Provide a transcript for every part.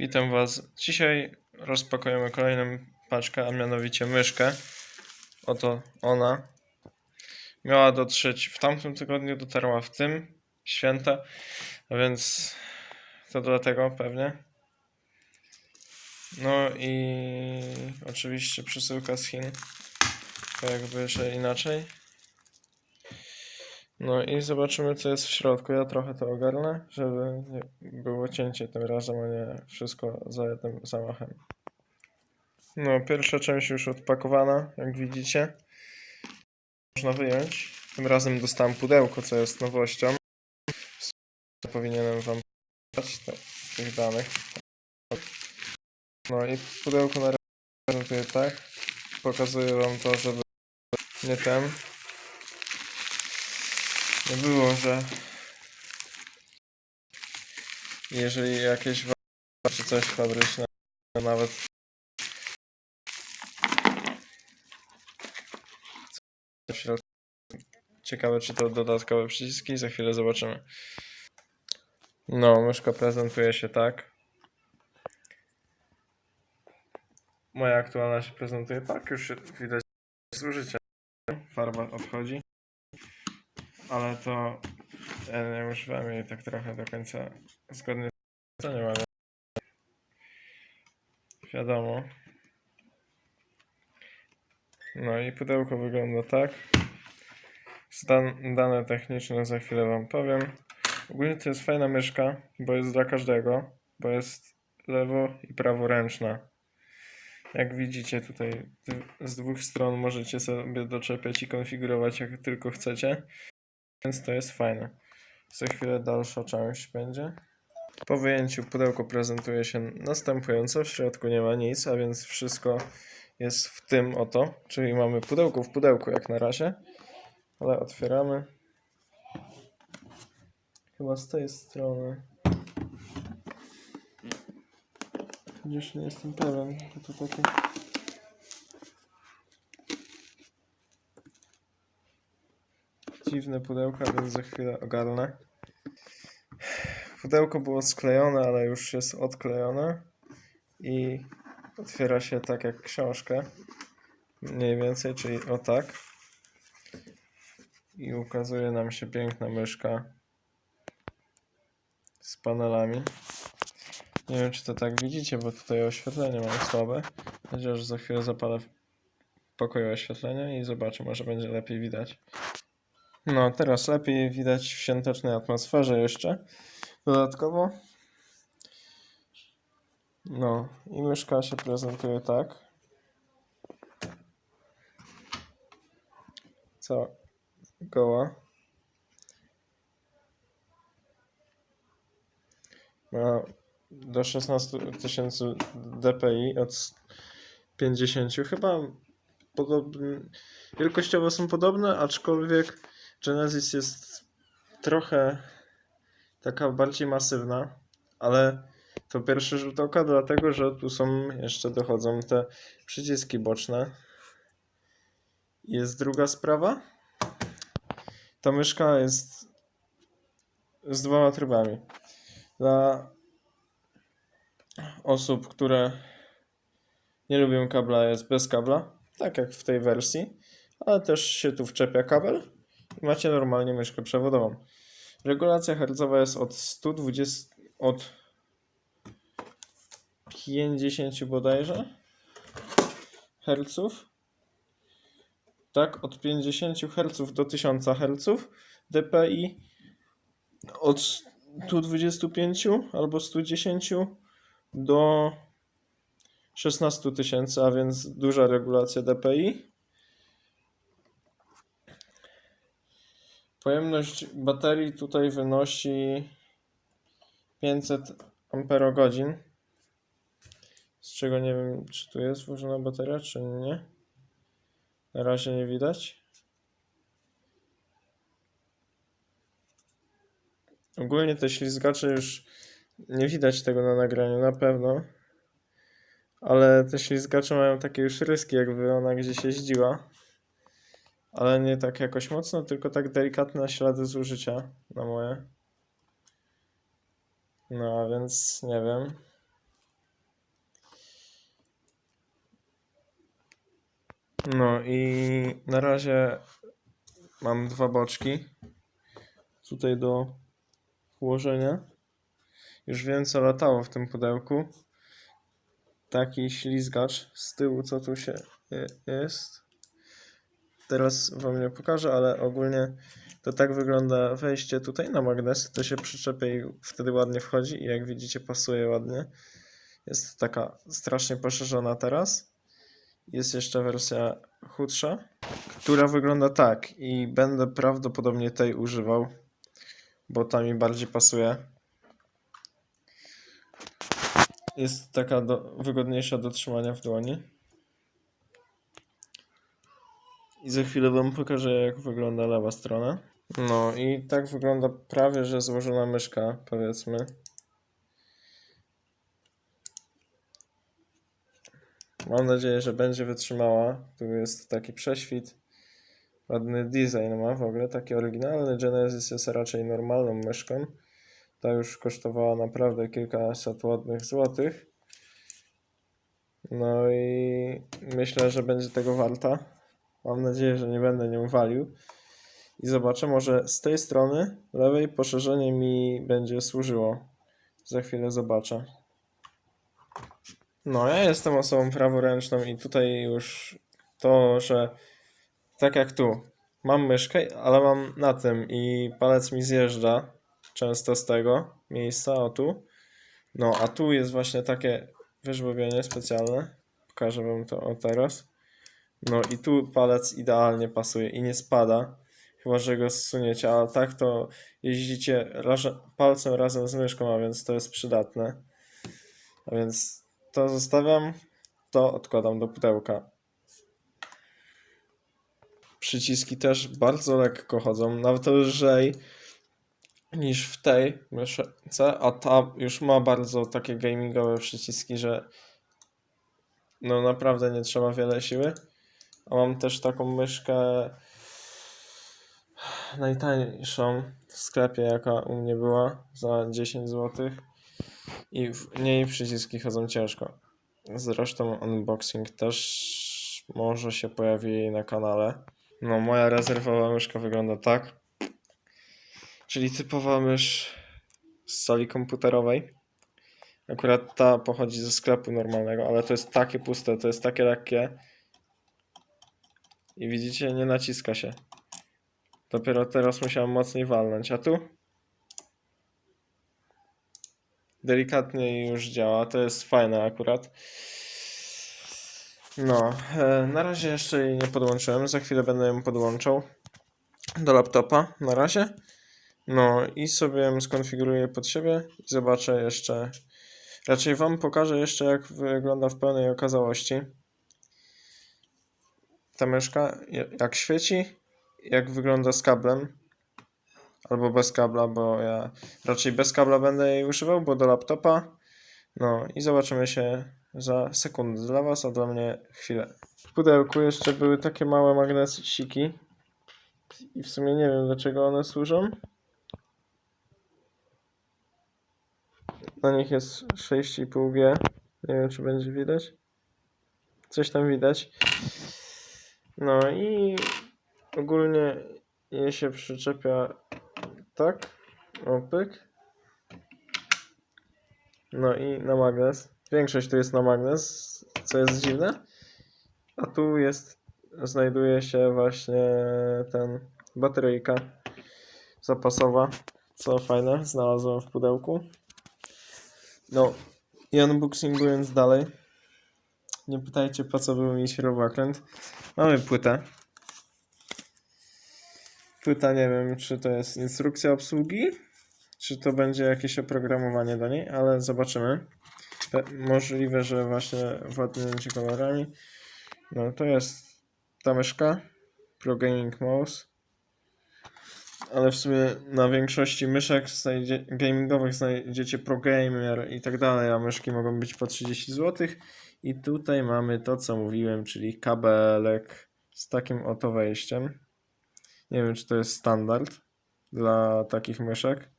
Witam Was. Dzisiaj rozpakujemy kolejną paczkę, a mianowicie myszkę. Oto ona. Miała dotrzeć w tamtym tygodniu, dotarła w tym święta, a więc to dlatego pewnie. No i oczywiście przesyłka z Chin. To jakby, że inaczej. No i zobaczymy, co jest w środku. Ja trochę to ogarnę, żeby było cięcie tym razem, a nie wszystko za jednym zamachem. No, pierwsza część już odpakowana, jak widzicie. Można wyjąć. Tym razem dostałem pudełko, co jest nowością. Powinienem wam dać tych danych. No i pudełko na razie tak. Pokazuję wam to, żeby nie ten, nie było, że jeżeli jakieś czy coś fabryczne, nawet w środku. Ciekawe, czy to dodatkowe przyciski, za chwilę zobaczymy. No, myszka prezentuje się tak. Moja aktualna się prezentuje tak, już widać zużycie. Farba odchodzi ale to ja nie używam jej tak trochę do końca zgodnie z zadaniem, ale wiadomo. No i pudełko wygląda tak. Stan, dane techniczne za chwilę Wam powiem. Ogólnie to jest fajna myszka, bo jest dla każdego, bo jest lewo i praworęczna. Jak widzicie tutaj z dwóch stron możecie sobie doczepiać i konfigurować jak tylko chcecie. Więc to jest fajne. Za chwilę dalsza część będzie. Po wyjęciu pudełko prezentuje się następująco. W środku nie ma nic, a więc wszystko jest w tym oto. Czyli mamy pudełko w pudełku jak na razie. Ale otwieramy. Chyba z tej strony. Chociaż nie jestem pewien. bo To takie... dziwne pudełka, więc za chwilę ogarnę. Pudełko było sklejone, ale już jest odklejone i otwiera się tak jak książkę. Mniej więcej, czyli o tak. I ukazuje nam się piękna myszka z panelami. Nie wiem, czy to tak widzicie, bo tutaj oświetlenie mam słabe. Chociaż za chwilę zapalę pokoju oświetlenia i zobaczę, może będzie lepiej widać. No, teraz lepiej widać w świątecznej atmosferze jeszcze. Dodatkowo. No, i myszka się prezentuje tak. Cała goła. Ma do 16 tysięcy dpi od 50. Chyba podobny, wielkościowo są podobne, aczkolwiek Genesis jest trochę taka bardziej masywna, ale to pierwszy rzut oka, dlatego że tu są jeszcze dochodzą te przyciski boczne. Jest druga sprawa. Ta myszka jest z dwoma trybami. Dla osób, które nie lubią kabla, jest bez kabla, tak jak w tej wersji, ale też się tu wczepia kabel macie normalnie myszkę przewodową. Regulacja hercowa jest od 120, od 50 bodajże herców. Tak, od 50 Hz do 1000 Hz. DPI od 125 albo 110 do 16 tysięcy, a więc duża regulacja DPI. Pojemność baterii tutaj wynosi 500 Ah, z czego nie wiem, czy tu jest włożona bateria, czy nie. Na razie nie widać. Ogólnie te ślizgacze już nie widać tego na nagraniu, na pewno. Ale te ślizgacze mają takie już ryski, jakby ona gdzieś jeździła ale nie tak jakoś mocno, tylko tak delikatne ślady zużycia na moje. No, a więc nie wiem. No i na razie mam dwa boczki tutaj do włożenia. Już wiem co latało w tym pudełku. Taki ślizgacz z tyłu co tu się y, jest. Teraz wam nie pokażę, ale ogólnie to tak wygląda wejście tutaj na magnes. To się przyczepia i wtedy ładnie wchodzi i jak widzicie pasuje ładnie. Jest taka strasznie poszerzona teraz. Jest jeszcze wersja chudsza, która wygląda tak i będę prawdopodobnie tej używał, bo ta mi bardziej pasuje. Jest taka do, wygodniejsza do trzymania w dłoni. I za chwilę wam pokażę jak wygląda lewa strona. No i tak wygląda prawie że złożona myszka, powiedzmy. Mam nadzieję, że będzie wytrzymała. Tu jest taki prześwit. Ładny design ma w ogóle, taki oryginalny. Genesis jest raczej normalną myszką. Ta już kosztowała naprawdę kilkaset ładnych złotych. No i myślę, że będzie tego warta. Mam nadzieję, że nie będę nią walił. I zobaczę, może z tej strony lewej poszerzenie mi będzie służyło. Za chwilę zobaczę. No, ja jestem osobą praworęczną i tutaj już to, że tak jak tu, mam myszkę, ale mam na tym i palec mi zjeżdża często z tego miejsca, o tu. No, a tu jest właśnie takie wyżłobienie specjalne. Pokażę wam to o teraz. No i tu palec idealnie pasuje i nie spada, chyba że go zsuniecie, ale tak to jeździcie palcem razem z myszką, a więc to jest przydatne. A więc to zostawiam, to odkładam do pudełka. Przyciski też bardzo lekko chodzą, nawet lżej niż w tej myszce, a ta już ma bardzo takie gamingowe przyciski, że no naprawdę nie trzeba wiele siły. A mam też taką myszkę najtańszą w sklepie, jaka u mnie była, za 10 zł. I w niej przyciski chodzą ciężko. Zresztą unboxing też może się pojawi na kanale. No, moja rezerwowa myszka wygląda tak. Czyli typowa mysz z sali komputerowej. Akurat ta pochodzi ze sklepu normalnego, ale to jest takie puste, to jest takie lekkie. I widzicie, nie naciska się. Dopiero teraz musiałem mocniej walnąć. A tu? Delikatnie już działa. To jest fajne akurat. No, e, na razie jeszcze jej nie podłączyłem. Za chwilę będę ją podłączał do laptopa. Na razie. No i sobie ją skonfiguruję pod siebie i zobaczę jeszcze. Raczej Wam pokażę jeszcze, jak wygląda w pełnej okazałości ta myszka, jak świeci, jak wygląda z kablem, albo bez kabla, bo ja raczej bez kabla będę jej używał, bo do laptopa. No i zobaczymy się za sekundę dla Was, a dla mnie chwilę. W pudełku jeszcze były takie małe magnesiki i w sumie nie wiem dlaczego one służą. Na nich jest 6,5G. Nie wiem czy będzie widać. Coś tam widać. No i ogólnie je się przyczepia tak, opyk. No i na magnes. Większość tu jest na magnes, co jest dziwne. A tu jest, znajduje się właśnie ten bateryjka zapasowa, co fajne, znalazłem w pudełku. No i unboxingując dalej, nie pytajcie po co był mi śrubokręt. Mamy płytę. Płyta nie wiem, czy to jest instrukcja obsługi, czy to będzie jakieś oprogramowanie do niej, ale zobaczymy. Możliwe, że właśnie władnięcie kolorami. No to jest ta myszka Pro Gaming Mouse. Ale w sumie na większości myszek znajdzie, gamingowych znajdziecie Pro Gamer i tak dalej, a myszki mogą być po 30 zł. I tutaj mamy to, co mówiłem, czyli kabelek z takim oto wejściem. Nie wiem, czy to jest standard dla takich myszek.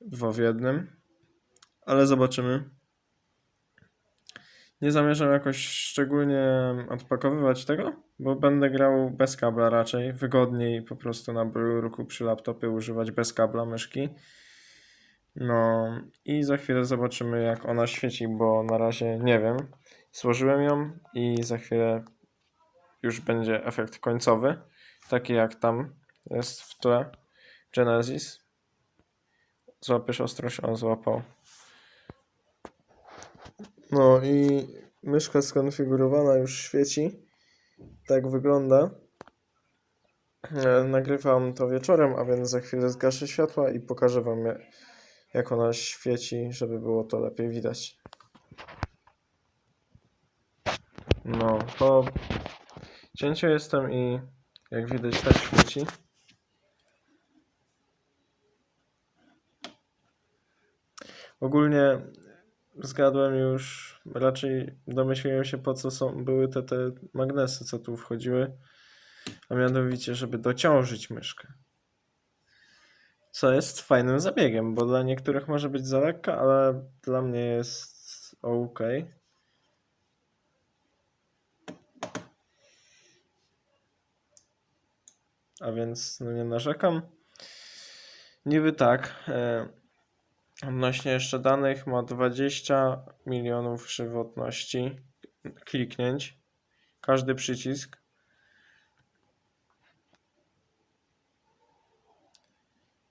Dwa w jednym. Ale zobaczymy. Nie zamierzam jakoś szczególnie odpakowywać tego, bo będę grał bez kabla raczej. Wygodniej po prostu na biurku przy laptopie używać bez kabla myszki. No i za chwilę zobaczymy jak ona świeci, bo na razie nie wiem. Złożyłem ją i za chwilę już będzie efekt końcowy, taki jak tam jest w tle Genesis. Złapiesz ostrość, on złapał. No i myszka skonfigurowana już świeci. Tak wygląda. E, Nagrywam to wieczorem, a więc za chwilę zgaszę światła i pokażę Wam, jak- ona świeci, żeby było to lepiej widać. No, po cięciu jestem i jak widać tak świeci. Ogólnie zgadłem już, raczej domyśliłem się po co są, były te, te magnesy, co tu wchodziły, a mianowicie, żeby dociążyć myszkę. Co jest fajnym zabiegiem, bo dla niektórych może być za lekka, ale dla mnie jest ok. A więc no nie narzekam. Niby tak. E, odnośnie jeszcze danych ma 20 milionów żywotności kliknięć. Każdy przycisk.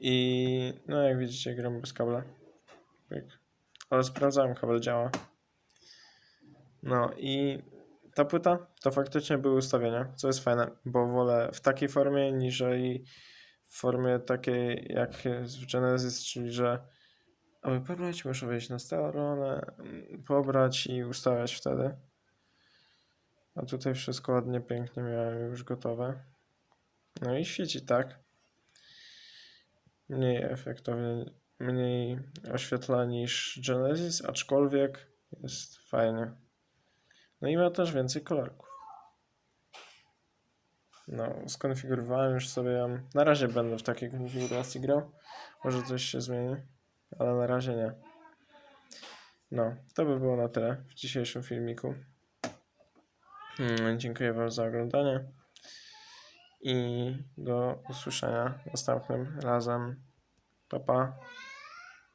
I no jak widzicie gram bez kabla. Ale sprawdzałem, kabel działa. No i ta płyta to faktycznie były ustawienia, co jest fajne, bo wolę w takiej formie niżeli w formie takiej jak w Genesis, czyli że aby pobrać muszę wejść na stronę, pobrać i ustawiać wtedy. A tutaj wszystko ładnie, pięknie miałem już gotowe. No i świeci tak. Mniej efektownie, mniej oświetla niż Genesis, aczkolwiek jest fajnie. No i ma też więcej kolorków. No, skonfigurowałem już sobie ją. Na razie będę w takiej konfiguracji grał. Może coś się zmieni, ale na razie nie. No, to by było na tyle w dzisiejszym filmiku. Mm, Dziękuję Wam za oglądanie i do usłyszenia następnym razem. Pa, pa.